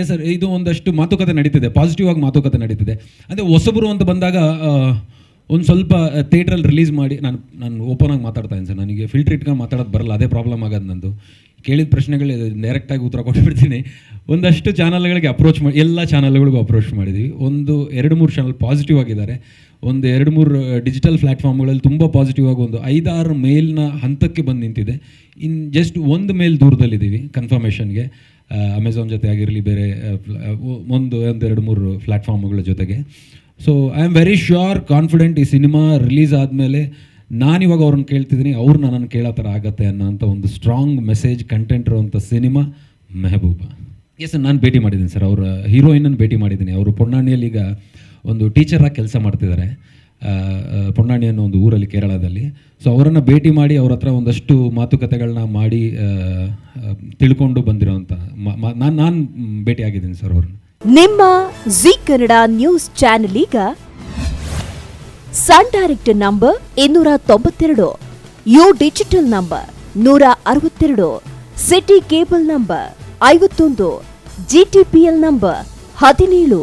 Yes sir ಇದು ಒಂದಷ್ಟು ಮಾತುಕತೆ ನಡೀತಿದೆ. ಪಾಸಿಟಿವ್ ಆಗಿ ಮಾತುಕತೆ ನಡೀತಿದೆ. ಅಂದರೆ ಹೊಸಬರು ಅಂತ ಬಂದಾಗ ಒಂದು ಸ್ವಲ್ಪ ಥಿಯೇಟ್ರಲ್ಲಿ ರಿಲೀಸ್ ಮಾಡಿ, ನಾನು ನಾನು ಓಪನ್ ಆಗಿ ಮಾತಾಡ್ತಾ ಇದ್ದೀನಿ ಸರ್ ನನಗೆ ಫಿಲ್ಟರ್ ಇಟ್ಕೊಂಡು ಮಾತಾಡೋದು ಬರಲ್ಲ. ಅದೇ ಪ್ರಾಬ್ಲಮ್ ಆಗೋದು ನಂದು. ಕೇಳಿದ ಪ್ರಶ್ನೆಗಳು ಡೈರೆಕ್ಟಾಗಿ ಉತ್ತರ ಕೊಟ್ಬಿಡ್ತೀನಿ. ಒಂದಷ್ಟು ಚಾನಲ್ಗಳಿಗೆ ಅಪ್ರೋಚ್ ಮಾಡಿ ಎಲ್ಲ ಚಾನಲ್ಗಳಿಗೂ ಅಪ್ರೋಚ್ ಮಾಡಿದ್ದೀವಿ ಒಂದು, ಎರಡು, ಮೂರು ಚಾನಲ್ ಪಾಸಿಟಿವ್ ಆಗಿದ್ದಾರೆ. ಒಂದು ಎರಡು ಮೂರು ಡಿಜಿಟಲ್ ಪ್ಲಾಟ್ಫಾರ್ಮ್ಗಳಲ್ಲಿ ತುಂಬ ಪಾಸಿಟಿವ್ ಆಗಿ ಒಂದು ಐದಾರು ಮೇಲ್ನ ಹಂತಕ್ಕೆ ಬಂದು ನಿಂತಿದೆ. ಇನ್ ಜಸ್ಟ್ ಒಂದು ಮೇಲ್ ದೂರದಲ್ಲಿದ್ದೀವಿ ಕನ್ಫರ್ಮೇಷನ್ಗೆ ಅಮೆಝಾನ್ ಜೊತೆ ಆಗಿರಲಿ, ಬೇರೆ ಒಂದು ಒಂದೆರಡು ಮೂರು ಪ್ಲಾಟ್ಫಾರ್ಮ್ಗಳ ಜೊತೆಗೆ. So I am very sure confident ಈ ಸಿನಿಮಾ ರಿಲೀಸ್ ಆದಮೇಲೆ ನಾನಿವಾಗ ಅವ್ರನ್ನ ಕೇಳ್ತಿದ್ದೀನಿ, ಅವ್ರು ನನ್ನನ್ನು ಕೇಳೋ ಥರ ಆಗತ್ತೆ ಅನ್ನೋಂಥ ಒಂದು ಸ್ಟ್ರಾಂಗ್ ಮೆಸೇಜ್ ಕಂಟೆಂಟ್ ಇರುವಂಥ ಸಿನಿಮಾ ಮೆಹಬೂಬ. ಎಸ್ ನಾನು ಭೇಟಿ ಮಾಡಿದ್ದೀನಿ ಸರ್ ಅವರ ಹೀರೋಯಿನನ್ನು ಭೇಟಿ ಮಾಡಿದ್ದೀನಿ. ಅವರು ಪೊನ್ನಾಣಿಯಲ್ಲಿ ಈಗ ಒಂದು ಟೀಚರಾಗಿ ಕೆಲಸ ಮಾಡ್ತಿದ್ದಾರೆ ಪೊನ್ನಾಣಿ ಅನ್ನೋ ಒಂದು ಊರಲ್ಲಿ ಕೇರಳದಲ್ಲಿ. ಸೊ ಅವರನ್ನು ಭೇಟಿ ಮಾಡಿ ಅವ್ರ ಹತ್ರ ಒಂದಷ್ಟು ಮಾತುಕತೆಗಳನ್ನ ಮಾಡಿ ತಿಳ್ಕೊಂಡು ಬಂದಿರೋಂಥ ನಾನು ನಾನು ಭೇಟಿಯಾಗಿದ್ದೀನಿ ಸರ್ ಅವ್ರನ್ನ. ನಿಮ್ಮ ಜಿ ಕನ್ನಡ ನ್ಯೂಸ್ ಚಾನೆಲ್ ಈಗ ಸನ್ ಡೈರೆಕ್ಟ್ ನಂಬರ್ ಇನ್ನೂರ ತೊಂಬತ್ತೆರಡು, ಯು ಡಿಜಿಟಲ್ ನಂಬರ್ ನೂರ ಅರವತ್ತೆರಡು, ಸಿಟಿ ಕೇಬಲ್ ನಂಬರ್ ಐವತ್ತೊಂದು ಜಿಟಿಪಿಎಲ್ ನಂಬರ್ ಹದಿನೇಳು.